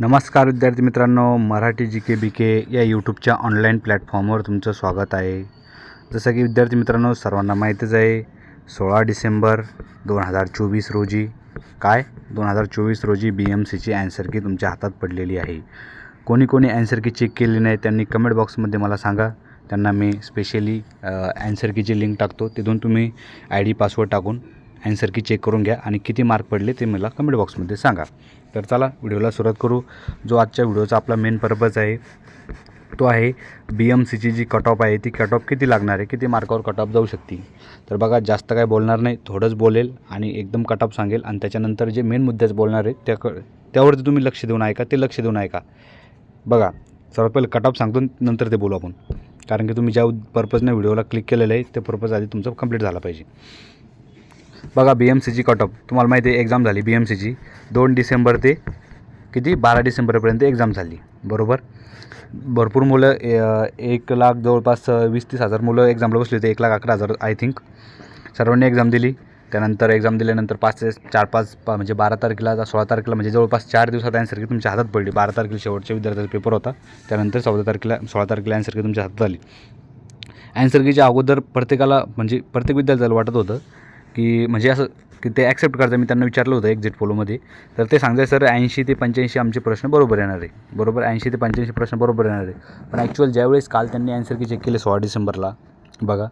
नमस्कार विद्यार्थी मित्रांनो मराठी जी के बी के या यूट्यूबच्या ऑनलाईन प्लॅटफॉर्मवर तुमचं स्वागत आहे. जसं की विद्यार्थी मित्रांनो सर्वांना माहीतच आहे सोळा डिसेंबर दोन हजार चोवीस रोजी काय? दोन हजार चोवीस रोजी बी एम सीची अँसर की तुमच्या हातात पडलेली आहे. कोणी कोणी अँसर की चेक केली नाही त्यांनी कमेंट बॉक्समध्ये मला सांगा. त्यांना मी स्पेशली ॲन्सर कीची लिंक टाकतो. तिथून तुम्ही आय डी पासवर्ड टाकून ॲन्सर की चेक करून घ्या आणि किती मार्क पडले ते मला कमेंट बॉक्समध्ये सांगा. तर चला व्हिडिओला सुरुवात करू. जो आजच्या व्हिडिओचा आपला मेन पर्पज आहे तो आहे बी एम सीची जी कट ऑफ आहे ती कट ऑफ किती लागणार आहे किती मार्कावर कट ऑफ जाऊ शकते? तर बघा जास्त काय बोलणार नाही थोडंच बोलेल आणि एकदम कट ऑफ सांगेल. आणि त्याच्यानंतर जे मेन मुद्द्याच बोलणार आहे त्या त्यावरती तुम्ही लक्ष देऊन ऐका ते लक्ष देऊन ऐका. बघा सर्वात पहिले कट ऑफ सांगतो नंतर ते बोलू आपण. कारण की तुम्ही ज्या पर्पजने व्हिडिओला क्लिक केलेलं आहे ते पर्पज आधी तुमचं कंप्लीट झाला पाहिजे. बघा बी एम सीची कट ऑफ तुम्हाला माहिती आहे एक्झाम झाली बी एम सीची दोन डिसेंबर ते किती? बारा डिसेंबरपर्यंत एक्झाम झाली. बरोबर? भरपूर मुलं एक लाख जवळपास वीस तीस हजार मुलं एक्झामला बसली होती. एक लाख अकरा हजार आय थिंक सर्वांनी एक्झाम दिली. त्यानंतर एक्झाम दिल्यानंतर पाच ते चार पाच पा म्हणजे बारा तारखेला सोळा तारखेला म्हणजे जवळपास चार दिवसात ॲन्सर की तुमच्या हातात पडली. बारा तारखेला शेवटच्या विद्यार्थ्याचा पेपर होता. त्यानंतर चौदा तारखेला सोळा तारखेला ॲन्सर की तुमच्या हातात आली. ॲन्सर कीच्या अगोदर प्रत्येकाला म्हणजे प्रत्येक विद्यार्थ्याला वाटत होतं की म्हणजे असं की ते ॲक्सेप्ट करता मी त्यांना विचारलं होतं एक्झिट पोलोमध्ये तर ते सांगताय सर ऐंशी ते पंच्याऐंशी आमचे प्रश्न बरोबर येणार आहे. बरोबर? ऐंशी ते पंच्याऐंशी प्रश्न बरोबर येणार आहे. पण ॲक्च्युअल ज्यावेळेस काल त्यांनी ॲन्सर की चेक केले सोळा डिसेंबरला बघा.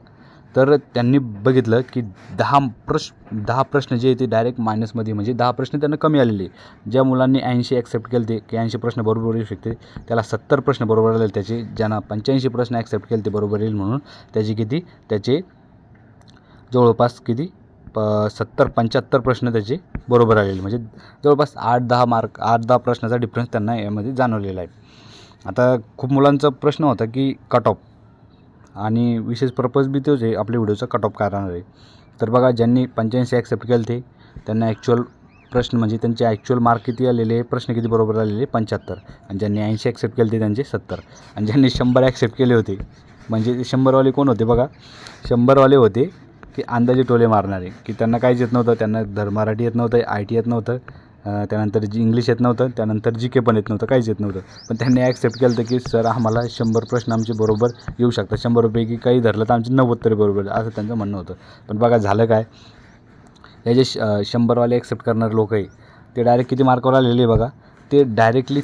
तर त्यांनी बघितलं की दहा प्रश्न दहा प्रश्न जे ते डायरेक्ट मायनसमध्ये म्हणजे दहा प्रश्न त्यांना कमी आलेले ज्या मुलांनी ऐंशी ॲक्सेप्ट केले ते की ऐंशी प्रश्न बरोबर येऊ शकते त्याला सत्तर प्रश्न बरोबर आले त्याचे ज्यांना पंच्याऐंशी प्रश्न ॲक्सेप्ट केले ते बरोबर येईल म्हणून त्याचे किती? त्याचे जवळपास किती? प सत्तर पंच्याहत्तर प्रश्न त्याचे बरोबर आलेले. म्हणजे जवळपास आठ दहा मार्क आठ दहा प्रश्नाचा डिफरन्स त्यांना यामध्ये जाणवलेला आहे. आता खूप मुलांचा प्रश्न होता की कट ऑफ आणि विशेष पर्पज बी तोच आहे आपल्या व्हिडिओचा कट ऑफ काय राहणार आहे. तर बघा ज्यांनी पंच्याऐंशी ॲक्सेप्ट केले ते त्यांना ॲक्च्युअल प्रश्न म्हणजे त्यांचे ॲक्च्युअल मार्क किती आलेले प्रश्न किती बरोबर आलेले पंच्याहत्तर. आणि ज्यांनी ऐंशी ॲक्सेप्ट केले ते त्यांचे सत्तर. आणि ज्यांनी शंभर ॲक्सेप्ट केले होते म्हणजे ते शंभरवाले कोण होते बघा? शंभरवाले होते की अंदाजे टोले मारणारे की त्यांना काहीच येत नव्हतं त्यांना धर मराठी येत नव्हतं आय टी येत नव्हतं त्यानंतर जी इंग्लिश येत नव्हतं त्यानंतर जी के पण येत नव्हतं काहीच येत नव्हतं. पण त्यांनी ॲक्सेप्ट केलं होतं की सर आम्हाला शंभर प्रश्न आमचे बरोबर येऊ शकतात. शंभर काही धरलं तर आमचे नव्वद तरी बरोबर असं त्यांचं म्हणणं होतं. पण बघा झालं काय? हे जे श शंभरवाले ॲक्सेप्ट करणारे लोक आहे ते डायरेक्ट किती मार्कावर आलेले आहे बघा? ते डायरेक्टली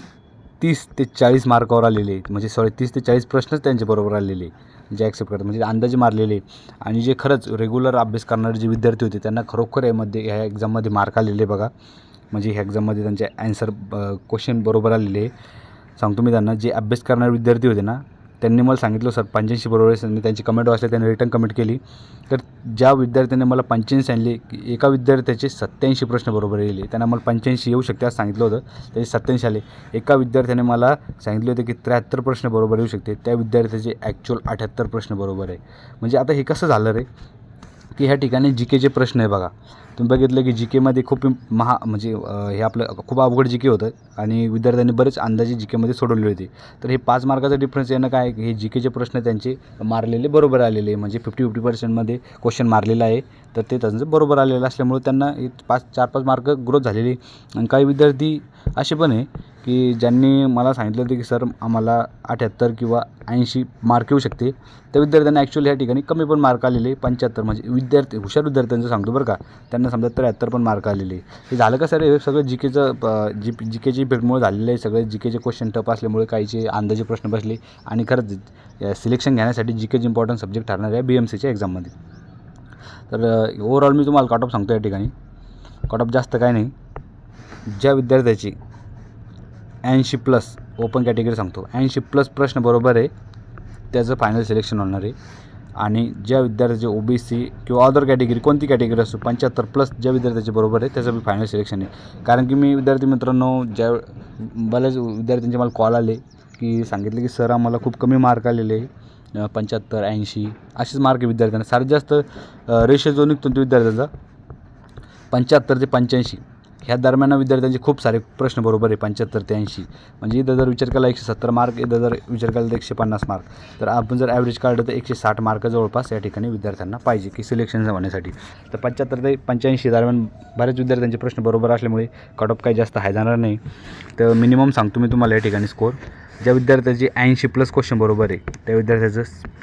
तीस ते चाळीस मार्कावर आलेले आहेत. म्हणजे सॉरी तीस ते चाळीस प्रश्नच त्यांचे बरोबर आलेले आहे जे ॲक्सेप्ट करतात. म्हणजे अंदाजे मारलेले. आणि जे खरंच रेग्युलर अभ्यास करणारे जे विद्यार्थी होते त्यांना खरोखर यामध्ये ह्या एक्झाममध्ये मार्क आलेले बघा. म्हणजे ह्या एक्झाममध्ये त्यांचे ॲन्सर क्वेश्चन बरोबर आलेले आहे. सांगतो मी त्यांना जे अभ्यास करणारे विद्यार्थी होते ना त्यांनी मला सांगितलं सर पंच्याऐंशी बरोबर आहे. त्यांची कमेंट वाचली त्यांनी रिटर्न कमेंट केली. तर ज्या विद्यार्थ्यांनी मला पंच्याऐंशी सांगले की एका विद्यार्थ्याचे सत्त्याऐंशी प्रश्न बरोबर येईल त्यांना मला पंच्याऐंशी येऊ शकते असं सांगितलं होतं त्याचे सत्त्याऐंशी आले. एका विद्यार्थ्याने मला सांगितले होते की त्र्याहत्तर प्रश्न बरोबर येऊ शकते. त्या विद्यार्थ्याचे ॲक्च्युअल अठ्याहत्तर प्रश्न बरोबर आहे. म्हणजे आता हे कसं झालं रे? की ह्या ठिकाणी जी केचे प्रश्न आहे बघा. तुम्ही बघितलं की जी केमध्ये खूप महा म्हणजे हे आपलं खूप अवघड जी के होतं आणि विद्यार्थ्यांनी बरेच अंदाजे जी केमध्ये सोडवले होते. तर हे पाच मार्काचा डिफरन्स येणं काय? हे जी केचे प्रश्न त्यांचे मारलेले बरोबर आलेले आहे. म्हणजे फिफ्टी फिफ्टी पर्सेंटमध्ये क्वेश्चन मारलेलं आहे. तर ते त्यांचं बरोबर आलेलं असल्यामुळे त्यांना हे पाच चार पाच मार्क ग्रोथ झालेली आणि काही विद्यार्थी असे पण आहे की ज्यांनी मला सांगितलं होतं की सर आम्हाला अठ्याहत्तर किंवा ऐंशी मार्क येऊ शकते. त्या विद्यार्थ्यांना ॲक्च्युअली ह्या ठिकाणी कमी पण मार्क आलेले पंच्याहत्तर म्हणजे विद्यार्थी हुशार विद्यार्थ्यांचं सांगतो बरं का. त्यांना समजा त्र्याहत्तर पण मार्क आलेले. हे झालं का सर? हे सगळं जी केचं जी जी केची इफेक्टमुळे झालेलं आहे सगळे. जी केचे क्वेश्चन टप असल्यामुळे काहीचे अंदाजे प्रश्न बसले. आणि खरंच सिलेक्शन घेण्यासाठी जी केचे इम्पॉर्टंट सब्जेक्ट ठरणार आहे बी एम सीच्या एक्झाममध्ये तर ओव्हरऑल मी तुम्हाला कट ऑफ सांगतो या ठिकाणी. कट ऑफ जास्त काय नाही. ज्या विद्यार्थ्याची ऐंशी प्लस ओपन कॅटेगरी सांगतो. ऐंशी प्लस प्रश्न बरोबर आहे. त्याचं फायनल सिलेक्शन होणार आहे. आणि ज्या विद्यार्थ्याचे ओ बी सी किंवा अदर कॅटेगरी कोणती कॅटेगरी असो पंच्याहत्तर प्लस ज्या विद्यार्थ्याचे बरोबर आहे त्याचं मी फायनल सिलेक्शन आहे. कारण की मी विद्यार्थी मित्रांनो ज्या बऱ्याच विद्यार्थ्यांचे मला कॉल आले की सांगितले की सर आम्हाला खूप कमी मार्क आलेले पंच्याहत्तर ऐंशी असेच मार्क आहे विद्यार्थ्यांना. सर्वात जास्त रेशो जो निघतो तो विद्यार्थ्यांचा पंच्याहत्तर ते पंच्याऐंशी. ह्या दरम्यान विद्यार्थ्यांचे खूप सारे प्रश्न बरोबर आहे पंच्याहत्तर ते ऐंशी. म्हणजे इथं जर विचार केला एकशे सत्तर मार्क इथं जर विचार केला तर एकशे पन्नास मार्क. तर आपण जर ॲव्हरेज काढलं तर एकशे साठ मार्क जवळपास या ठिकाणी विद्यार्थ्यांना पाहिजे की सिलेक्शन होण्यासाठी. तर पंच्याहत्तर ते पंच्याऐंशी दरम्यान बऱ्याच विद्यार्थ्यांचे प्रश्न बरोबर असल्यामुळे कट ऑफ काही जास्त हाय जाणार नाही. तर मिनिमम सांगतो मी तुम्हाला या ठिकाणी स्कोर ज्या विद्यार्थ्याचे ऐंशी प्लस क्वेश्चन बरोबर आहे त्या विद्यार्थ्याचं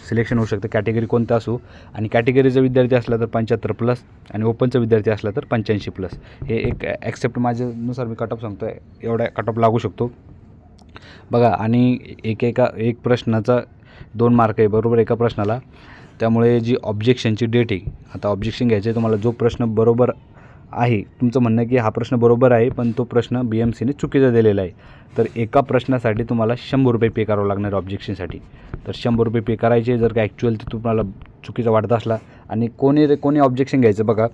सिलेक्शन होऊ शकतं. कॅटेगरी कोणतं असू आणि कॅटेगरीचा विद्यार्थी असला तर पंच्याहत्तर प्लस आणि ओपनचा विद्यार्थी असला तर पंच्याऐंशी प्लस हे एक ॲक्सेप्ट माझ्यानुसार मी कट ऑफ सांगतो आहे एवढा कट ऑफ लागू शकतो. बघा आणि एक एका एक प्रश्नाचा दोन मार्क आहे बरोबर एका प्रश्नाला. त्यामुळे जी ऑब्जेक्शनची डेट आहे आता ऑब्जेक्शन घ्यायचं आहे तुम्हाला जो प्रश्न बरोबर आहे. तुमचं म्हणणं की हा प्रश्न बरोबर आहे पण तो प्रश्न बी एम सीने चुकीचा दिलेला आहे. तर एका प्रश्नासाठी तुम्हाला शंभर रुपये पे करावं लागणार ऑब्जेक्शनसाठी तर शंभर रुपये पे करायचे जर का ॲक्च्युअल ते तुम्हाला चुकीचा वाटत असला आणि कोणी कोणी ऑब्जेक्शन घ्यायचं बघा.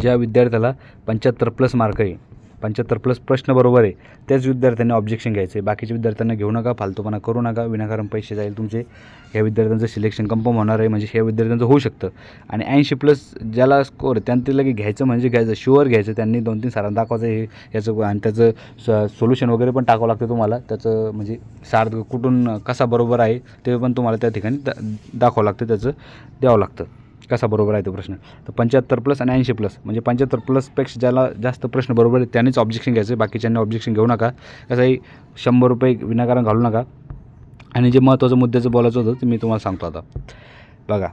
ज्या विद्यार्थ्याला पंच्याहत्तर प्लस मार्क आहे पंच्याहत्तर प्लस प्रश्न बरोबर आहे. त्याच विद्यार्थ्यांनी ऑब्जेक्शन घ्यायचं. आहे बाकीच्या विद्यार्थ्यांना घेऊ नका फालतूपणा करू नका. विनाकारण पैसे जाईल तुमचे. ह्या विद्यार्थ्यांचं सिलेक्शन कन्फर्म होणार आहे. म्हणजे ह्या विद्यार्थ्यांचं होऊ शकतं. आणि ऐंशी प्लस ज्याला स्कोर त्यांनी लगे घ्यायचं म्हणजे घ्यायचं शुअर घ्यायचं. त्यांनी दोन तीन सारांना दाखवायचं हे याचं आणि त्याचं स सोल्युशन वगैरे पण टाकावं लागतं तुम्हाला. त्याचं म्हणजे सार कुठून कसा बरोबर आहे ते पण तुम्हाला त्या ठिकाणी दा दाखवावं लागतं. त्याचं द्यावं लागतं. कसा बरोबर आहे तो प्रश्न? तर पंच्याहत्तर प्लस आणि ऐंशी प्लस म्हणजे पंच्याहत्तर प्लसपेक्षा ज्याला जास्त प्रश्न बरोबर आहे त्यांनीच ऑब्जेक्शन घ्यायचं. आहे बाकीच्यांनी ऑब्जेक्शन घेऊ नका. कसंही शंभर रुपये विनाकारण घालू नका. आणि जे महत्त्वाचं मुद्द्याचं बोलायचं होतं ते मी तुम्हाला सांगतो आता. बघा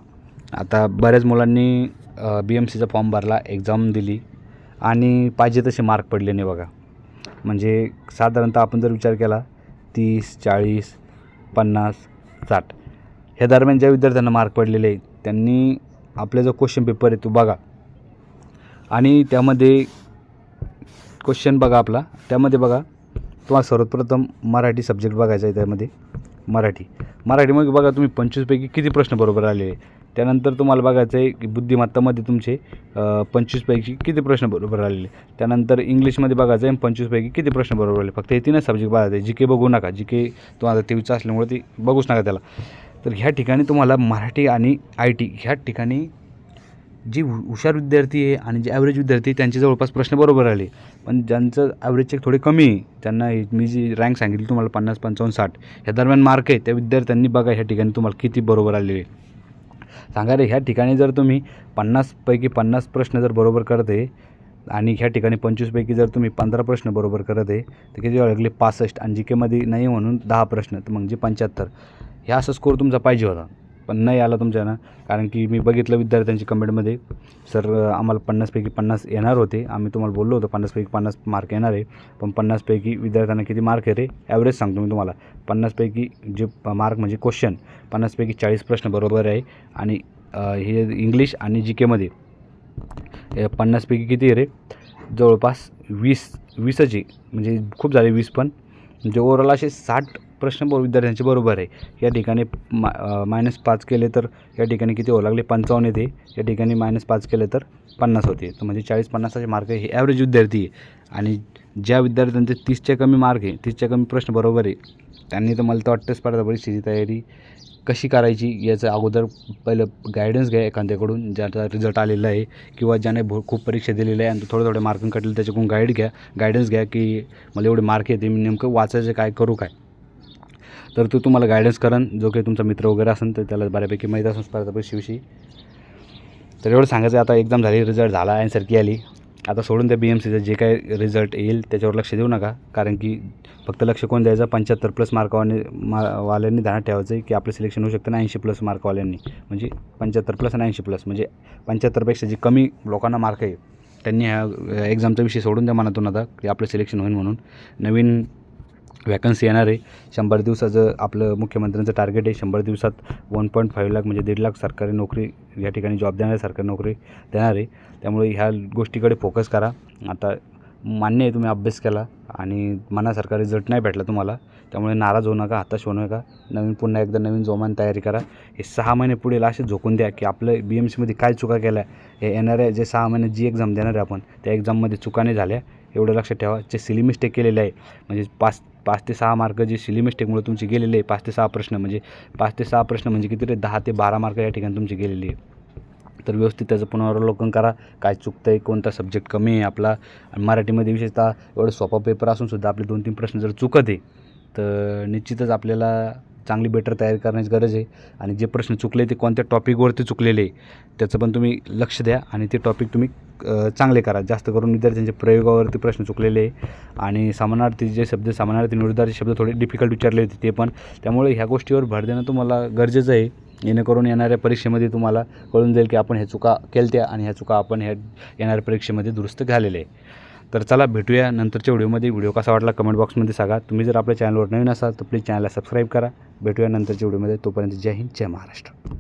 आता बऱ्याच मुलांनी बी एम सीचा फॉर्म भरला एक्झाम दिली आणि पाहिजे तसे मार्क पडले नाही बघा. म्हणजे साधारणतः आपण जर विचार केला तीस चाळीस पन्नास साठ. ह्या दरम्यान ज्या विद्यार्थ्यांना मार्क पडलेले आहेत त्यांनी आपला जो क्वेश्चन पेपर आहे तो बघा. आणि त्यामध्ये क्वेश्चन बघा आपला. त्यामध्ये बघा तुम्हाला सर्वप्रथम मराठी सब्जेक्ट बघायचा आहे त्यामध्ये. मराठी. मराठीमध्ये बघा तुम्ही पंचवीसपैकी किती प्रश्न बरोबर आलेले त्यानंतर तुम्हाला बघायचं आहे की बुद्धिमत्तामध्ये तुमचे पंचवीसपैकी किती प्रश्न बरोबर आलेले त्यानंतर इंग्लिशमध्ये बघायचं आहे पंचवीसपैकी किती प्रश्न बरोबर आले फक्त हे तीनच सब्जेक्ट बघायचं आहे जी के बघू नका. जी के तुम्हाला तेवीसचं असल्यामुळे ती बघूच नका त्याला. तर ह्या ठिकाणी तुम्हाला मराठी आणि आय टी ह्या ठिकाणी जी हु हुशार विद्यार्थी आहे आणि जे ॲव्हरेज विद्यार्थी आहे त्यांचे जवळपास प्रश्न बरोबर आले. पण ज्यांचं ॲव्हरेज चेक थोडे कमी आहे त्यांना मी जी रँक सांगितली तुम्हाला पन्नास पंचावन्न साठ ह्या दरम्यान मार्क आहे त्या विद्यार्थ्यांनी बघा ह्या ठिकाणी तुम्हाला किती बरोबर आलेले सांगा रे ह्या ठिकाणी जर तुम्ही पन्नासपैकी पन्नास प्रश्न जर बरोबर करत आहे आणि ह्या ठिकाणी पंचवीसपैकी जर तुम्ही पंधरा प्रश्न बरोबर करत आहे तर किती वेळ लागले? पासष्ट. आणि जी केमध्ये नाही म्हणून दहा प्रश्न. तर म्हणजे पंच्याहत्तर. ह्या असा स्कोर तुमचा पाहिजे होता. पण नाही आला तुमच्या ना कारण की मी बघितलं विद्यार्थ्यांची कमेंटमध्ये सर आम्हाला पन्नासपैकी पन्नास येणार होते. आम्ही तुम्हाला बोललो होतो पन्नासपैकी पन्नास मार्क येणार आहे. पण पन्नासपैकी विद्यार्थ्यांना किती मार्क येते? ॲव्हरेज सांगतो मी तुम्हाला. पन्नासपैकी जे मार्क म्हणजे क्वेश्चन पन्नासपैकी चाळीस प्रश्न बरोबर आहे. आणि हे इंग्लिश आणि जी केमध्ये पन्नासपैकी किती आहे रे जवळपास वीस वीसच आहे. म्हणजे खूप झाले वीस पण. म्हणजे ओव्हरऑल असे साठ प्रश्न बरो विद्यार्थ्यांचे बरोबर आहे. या ठिकाणी मा मायनस पाच केले तर या ठिकाणी किती होऊ लागले? पंचावन्न येते. या ठिकाणी मायनस पाच केले तर पन्नास होते. तर म्हणजे चाळीस पन्नासाचे मार्क हे ॲव्हरेज विद्यार्थी आहे. आणि ज्या विद्यार्थ्यांचे तीसच्या कमी मार्क आहे तीसच्या कमी प्रश्न बरोबर आहे त्यांनी तर मला तर वाटतं स्पर्धा परीक्षेची तयारी कशी करायची याचं अगोदर पहिलं गायडन्स घ्या एखाद्याकडून ज्याचा रिझल्ट आलेला आहे किंवा ज्याने भो खूप परीक्षा दिलेल्या आहे आणि थोडे थोडे मार्किंग कटले त्याच्याकडून गाईड घ्या. गायडन्स घ्या की मला एवढे मार्क येते मी नेमकं वाचायचं काय करू काय? तर तो तुम्हाला गायडन्स करण जो काही तुमचा मित्र वगैरे असेल तर त्याला बऱ्यापैकी माहीत असून स्पर्धा परीक्षेविषयी. तर एवढं सांगायचं आता एक्झाम झाली रिझल्ट झाला आणि की आली. आता सोडून त्या बी एम सीचं जे काही रिझल्ट येईल त्याच्यावर लक्ष देऊ नका. कारण की फक्त लक्ष कोण द्यायचं? पंच्याहत्तर प्लस मार्कवाने मा वाल्यांनी ध्यानात ठेवायचं आहे की आपलं सिलेक्शन होऊ शकतं ना ऐंशी प्लस मार्कवाल्यांनी म्हणजे पंच्याहत्तर प्लस आणि ऐंशी प्लस म्हणजे पंच्याहत्तरपेक्षा जे कमी लोकांना मार्क आहे त्यांनी ह्या एक्झामचा विषय सोडून द्या मनातून आता की आपलं सिलेक्शन होईल म्हणून. नवीन वॅकन्सी येणार आहे. शंभर दिवसाचं आपलं मुख्यमंत्र्यांचं टार्गेट आहे. शंभर दिवसात वन पॉईंट फाईव्ह लाख म्हणजे दीड लाख सरकारी नोकरी या ठिकाणी जॉब देणार आहे सरकारी नोकरी देणार आहे. त्यामुळे ह्या गोष्टीकडे फोकस करा. आता मान्य आहे तुम्ही अभ्यास केला आणि मनासारखा रिझल्ट नाही भेटला तुम्हाला. त्यामुळे नाराज होऊ नका हताश होऊ नका. नवीन पुन्हा एकदा नवीन जोमान तयारी करा. हे सहा महिने पुढे असे झोकून द्या की आपलं बी एम सीमध्ये काय चुका केल्या हे येणाऱ्या जे सहा महिने जी एक्झाम देणार आहे आपण त्या एक्झाममध्ये चुकाने झाल्या. एवढं लक्षात ठेवा. जे सिली मिस्टेक केलेले आहे म्हणजे पाच पाच ते सहा मार्क जे सिली मिस्टेकमुळे तुमचे गेलेले आहे पाच ते सहा प्रश्न म्हणजे पाच ते सहा प्रश्न म्हणजे किती रे? दहा ते बारा मार्क या ठिकाणी तुमचे गेलेले आहे. तर व्यवस्थित त्याचं पुनरावलोकन करा. काय चुकतं आहे कोणता सब्जेक्ट कमी आहे आपला? आणि मराठीमध्ये विशेषतः एवढं सोपा पेपर असूनसुद्धा आपले दोन तीन प्रश्न जर चुकत आहे तर निश्चितच आपल्याला चांगली बेटर तयारी करण्याची गरज आहे. आणि जे प्रश्न चुकले ते कोणत्या टॉपिकवरती चुकलेले आहे त्याचं पण तुम्ही लक्ष द्या आणि ते टॉपिक तुम्ही चांगले करा. जास्त करून विद्यार्थ्यांच्या प्रयोगावरती प्रश्न चुकलेले आहे आणि समानार्थी जे शब्द समानार्थी विरुद्धार्थी शब्द थोडे डिफिकल्ट विचारले होते ते पण. त्यामुळे ह्या गोष्टीवर भर देणं तुम्हाला गरजेचं आहे. जेणेकरून येणाऱ्या परीक्षेमध्ये तुम्हाला कळून जाईल की आपण ह्या चुका केल्या आणि ह्या चुका आपण ह्या येणाऱ्या परीक्षेमध्ये दुरुस्त झालेले आहे. तर चला भेटूया नंतरच्या व्हिडिओमध्ये. व्हिडिओ कसा वाटला कमेंट बॉक्समध्ये सांगा. तुम्ही जर आपल्या चॅनलवर नवीन असाल तर प्लीज चॅनलला सबस्क्राईब करा. भेटूया नंतरच्या व्हिडिओमध्ये. तोपर्यंत जय हिंद जय महाराष्ट्र.